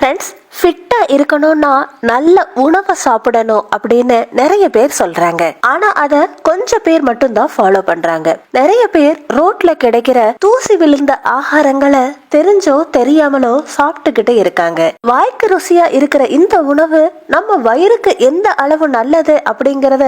Friends ஃபிட்டா இருக்கணும்னா நல்ல உணவை சாப்பிடணும் அப்படின்னு நிறைய பேர் சொல்றாங்க. ஆனா அத கொஞ்சம் பேர் மட்டும்தான் ஃபாலோ பண்றாங்க. நிறைய பேர் ரோட்ல கிடைக்கிற தூசி விழுந்த ஆகாரங்களை தெரிஞ்சோ தெரியாமலோ சாப்பிட்டுக்கிட்டு இருக்காங்க. வாய்க்கு ருசியா இருக்கிற இந்த உணவு நம்ம வயிறுக்கு எந்த அளவு நல்லது அப்படிங்கறத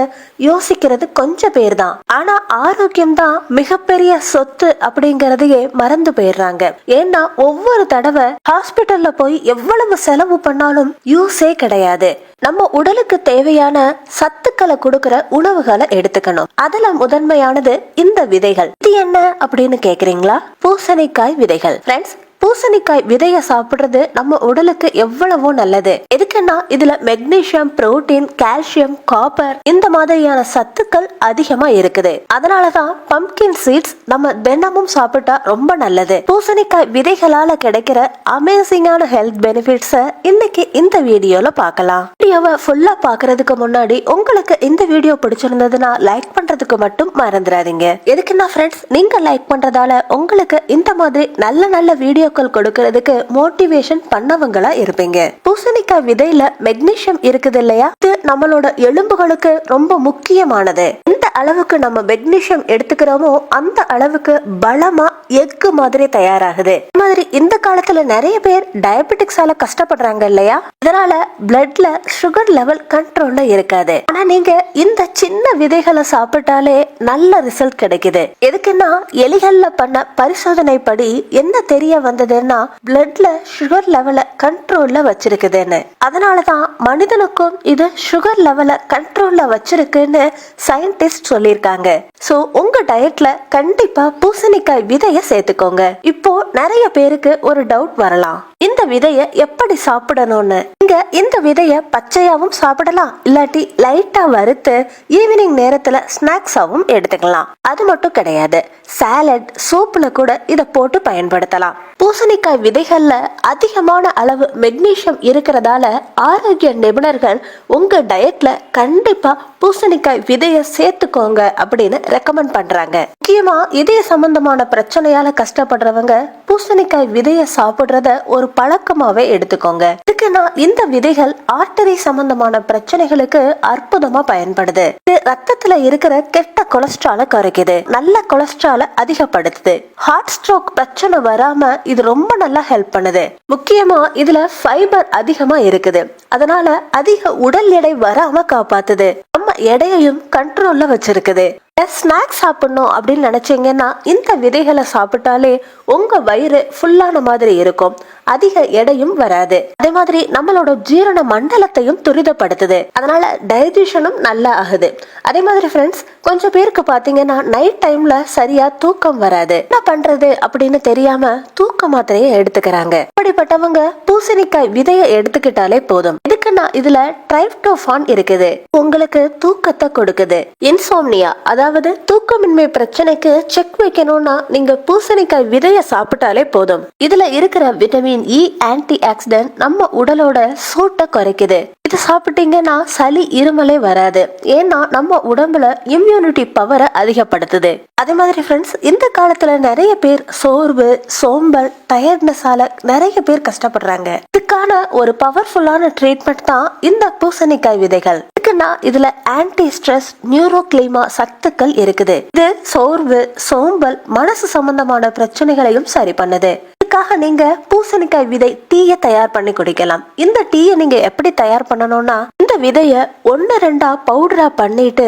யோசிக்கிறது கொஞ்சம் பேர் தான் ஆனா ஆரோக்கியம் தான் மிகப்பெரிய சொத்து அப்படிங்கறதையே மறந்து போயிடுறாங்க. ஏன்னா ஒவ்வொரு தடவை ஹாஸ்பிட்டல்ல போய் எவ்வளவு செலவு பண்ணாலும் யூஸே கிடையாது. நம்ம உடலுக்கு தேவையான சத்துக்களை கொடுக்கிற உணவுகளை எடுத்துக்கணும். அதுல முதன்மையானது இந்த விதைகள். இது என்ன அப்படின்னு கேக்குறீங்களா? பூசணிக்காய் விதைகள். ஃப்ரெண்ட்ஸ் பூசணிக்காய் விதைய சாப்பிடுறது நம்ம உடலுக்கு எவ்வளவோ நல்லது. எதுக்குன்னா இதுல மெக்னீசியம் புரோட்டீன் கால்சியம் காப்பர் இந்த மாதிரியான சத்துக்கள் அதிகமா இருக்குது. அதனாலதான் பம்கின் சீட்ஸ் நம்ம தினமும் சாப்பிட்டா ரொம்ப நல்லது. பூசணிக்காய் விதைகளால கிடைக்கிற அமேசிங்கான ஹெல்த் பெனிஃபிட்ஸ இன்னைக்கு இந்த வீடியோல பார்க்கலாம். வீடியோவை ஃபுல்லா பாக்குறதுக்கு முன்னாடி உங்களுக்கு இந்த வீடியோ பிடிச்சிருந்ததுன்னா லைக் பண்றதுக்கு மட்டும் மறந்துடாதீங்க. எதுக்குன்னா ஃப்ரெண்ட்ஸ் நீங்க லைக் பண்றதால உங்களுக்கு இந்த மாதிரி நல்ல நல்ல வீடியோக்கள் கொடுக்கறதுக்கு மோட்டிவேஷன் பண்ணவங்களா இருப்பீங்க. பூசணிக்காய் விதையில மெக்னீசியம் இருக்குது இல்லையா இது நம்மளோட எலும்புகளுக்கு ரொம்ப முக்கியமானது. இந்த அளவுக்கு நம்ம மெக்னீஷியம் எடுத்துக்கிறோமோ அந்த அளவுக்கு பலமா எக்கு மாதிரி தயாராகுது. இந்த மாதிரி இந்த காலத்துல நிறைய பேர் டயபெட்டிக்ஸால கஷ்டப்படுறாங்க இல்லையா? இதனால பிளட்ல சுகர் லெவல் கண்ட்ரோல்ல இருக்காது. ஆனா நீங்க இந்த சின்ன விதைகளை சாப்பிட்டாலே நல்ல ரிசல்ட் கிடைக்குது. எதுக்குன்னா எலிகள்ல பண்ண பரிசோதனை படி என்ன தெரிய வந்ததுன்னா பிளட்ல சுகர் லெவலை கண்ட்ரோல்ல வச்சிருக்குதுன்னு. அதனாலதான் மனிதனுக்கும் இது சுகர் லெவலை கண்ட்ரோல்ல வச்சிருக்குன்னு சயின்டிஸ்ட் சொல்லியிருக்காங்க. சோ உங்க டயட்ல கண்டிப்பா பூசணிக்காய் விதைய சேர்த்துக்கோங்க. இப்போ நிறைய பேருக்கு ஒரு டவுட் வரலாம். இந்த விதைய எப்படி சாப்பிடணும்னு. நீங்க இந்த விதைய பச்சையாவும் சாப்பிடலாம். இல்லாட்டி லைட்டா வறுத்து ஈவினிங் நேரத்துல ஸ்நாக்ஸாவும் எடுத்துக்கலாம். அது மட்டும் கிடையாது. சாலட் சூப்ல கூட இத போட்டு பயன்படுத்தலாம். பூசணிக்காய் விதைகள்ல அதிகமான அளவு மெக்னீசியம் இருக்கிறதால ஆரோக்கிய நிபுணர்கள் உங்க டயட்ல கண்டிப்பா பூசணிக்காய் விதைய சேர்த்துக்கோங்க அப்படின்னு ரெக்கமெண்ட் பண்றாங்க. முக்கியமா இதய சம்பந்தமான பிரச்சனையால கஷ்டப்படுறவங்க பூசணிக்காய் விதைய சாப்பிடுறத ஒரு பழக்கமாவே எடுத்துக்கோங்க. இதுக்குன்னா இந்த விதைகள் ஆர்டரி சம்பந்தமான பிரச்சனைகளுக்கு அற்புதமா பயன்படுது. இது ரத்தத்துல இருக்கிற கெட்ட கொலஸ்ட்ரால குறைக்குது. நல்ல கொலஸ்ட்ரால அதிகப்படுத்துது. ஹார்ட் ஸ்ட்ரோக் பிரச்சனை வராம இது ரொம்ப நல்லா ஹெல்ப் பண்ணுது. முக்கியமா இதுல ஃபைபர் அதிகமா இருக்குது. அதனால அதிக உடல் எடை வராம காப்பாத்துது. நம்ம எடையையும் கண்ட்ரோல்ல வச்சிருக்குது. ஸ்நாக்ஸ் சாப்பிடணும் அப்படின்னு நினைச்சீங்கன்னா இந்த விதைகளை சாப்பிட்டாலே உங்க வயிறு ஃபுல்லான மாதிரி இருக்கும். அதிக எடையும் வராது. அதே மாதிரி நம்மளோட ஜீரண மண்டலத்தையும் துரிதப்படுத்துது. அதனால டைஜஷனும் நல்லா ஆகுது. அதே மாதிரி ஃப்ரெண்ட்ஸ் கொஞ்சம் பேருக்கு பாத்தீங்கன்னா நைட் டைம்ல சரியா தூக்கம் வராது. என்ன பண்றது அப்படின்னு தெரியாம தூக்க மாத்திரையை எடுத்துக்கிறாங்க. அப்படிப்பட்டவங்க பூசணிக்காய் விதைய எடுத்துக்கிட்டாலே போதும். எதுக்குன்னா இதுல ட்ரைப்டோஃபான் இருக்குது. உங்களுக்கு தூக்கத்தை கொடுக்குது. இன்சோம்னியா அதாவது தூக்கமின்மை பிரச்சனைக்கு செக் வைக்கணும்னா நீங்க பூசணிக்காய் விதைய சாப்பிட்டாலே போதும். இதுல இருக்கிற விட்டமின் இ ஆன்டி ஆக்சிடென்ட் நம்ம உடலோட சூட்டை குறைக்குது. இது சாப்பிட்டீங்கன்னா சளி இருமலே வராது. ஏன்னா நம்ம உடம்புல இம்யூனிட்டி பவரை அதிகப்படுத்துது. அதே மாதிரி ஃப்ரெண்ட்ஸ் இந்த காலத்துல நிறைய பேர் சோர்வு சோம்பல் டயர்ட்னஸால நிறைய பேர் கஷ்டப்படுறாங்க. இதுக்கான ஒரு பவர்ஃபுல்லான ட்ரீட்மெண்ட் தான் இந்த பூசணிக்காய் விதைகள். இதுக்குன்னா இதுல ஆன்டி ஸ்ட்ரெஸ் நியூரோக்ளிமா சத்துக்கள் இருக்குது. இது சோர்வு சோம்பல் மனசு சம்பந்தமான பிரச்சனைகளையும் சரி பண்ணுது. இதுக்காக நீங்க பூசணிக்காய் விதை டீயை தயார் பண்ணி குடிக்கலாம். இந்த டீயை நீங்க எப்படி தயார் பண்ணணும்னா இந்த விதைய ஒன்னு ரெண்டா பவுடரா பண்ணிட்டு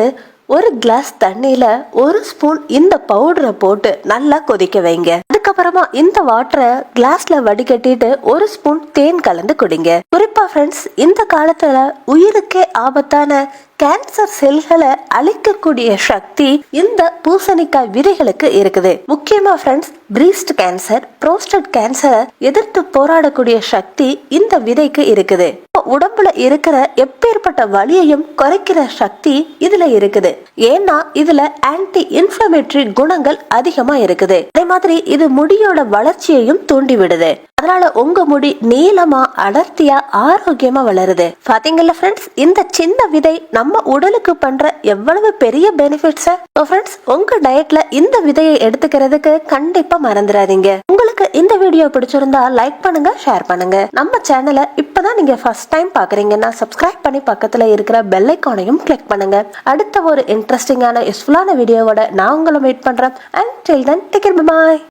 ஒரு கிளாஸ் தண்ணியில ஒரு ஸ்பூன் இந்த பவுடரை போட்டு நல்லா கொதிக்க வைங்க. அதுக்கப்புறமா இந்த வாட்டரை கிளாஸ்ல வடிகட்டிட்டு ஒரு ஸ்பூன் தேன் கலந்து குடிங்க. குறிப்பா ஃப்ரெண்ட்ஸ் இந்த காலத்துல உயிருக்கே ஆபத்தான கேன்சர் செல்களை அழிக்கக்கூடிய சக்தி இந்த பூசணிக்காய் விதைகளுக்கு இருக்குது. முக்கியமா ஃப்ரெண்ட்ஸ் பிரீஸ்ட் கேன்சர் புரோஸ்டட் கேன்சரை எதிர்த்து போராடக்கூடிய சக்தி இந்த விதைக்கு இருக்குது. உடம்புல இருக்கிற எப்பேற்பட்ட வலியையும் குறைக்கிற சக்தி இதுல இருக்குது. ஏன்னா இதுல ஆன்டி இன்ஃபிளமேட்டரி குணங்கள் அதிகமா இருக்குது. அதே மாதிரி இது முடியோட வளர்ச்சியையும் தூண்டி விடுது அதனால உங்க முடி நீளமா அடர்த்தியா ஆரோக்கியமா வளருது. பாத்தீங்கல்ல ஃப்ரெண்ட்ஸ் இந்த சின்ன விதை நம்ம உடலுக்கு பண்ற எவ்வளவு பெரிய பெனிஃபிட்ஸ் ஃப்ரெண்ட்ஸ் உங்க டயட்ல இந்த விதையை எடுத்துக்கிறதுக்கு கண்டிப்பா மறந்துடாதீங்க. உங்களுக்கு இந்த வீடியோ பிடிச்சிருந்தா லைக் பண்ணுங்க ஷேர் பண்ணுங்க. நம்ம சேனலை இப்பதான் நீங்க ஃபர்ஸ்ட் டைம் பாக்குறீங்கன்னா சப்ஸ்கிரைப் பண்ணி பக்கத்துல இருக்கிற பெல் ஐக்கானையும் கிளிக் பண்ணுங்க. அடுத்த ஒரு இன்ட்ரெஸ்டிங்கான யூஸ்ஃபுல்லான வீடியோவோட நான் உங்களை மீட் பண்றேன். And till then take bye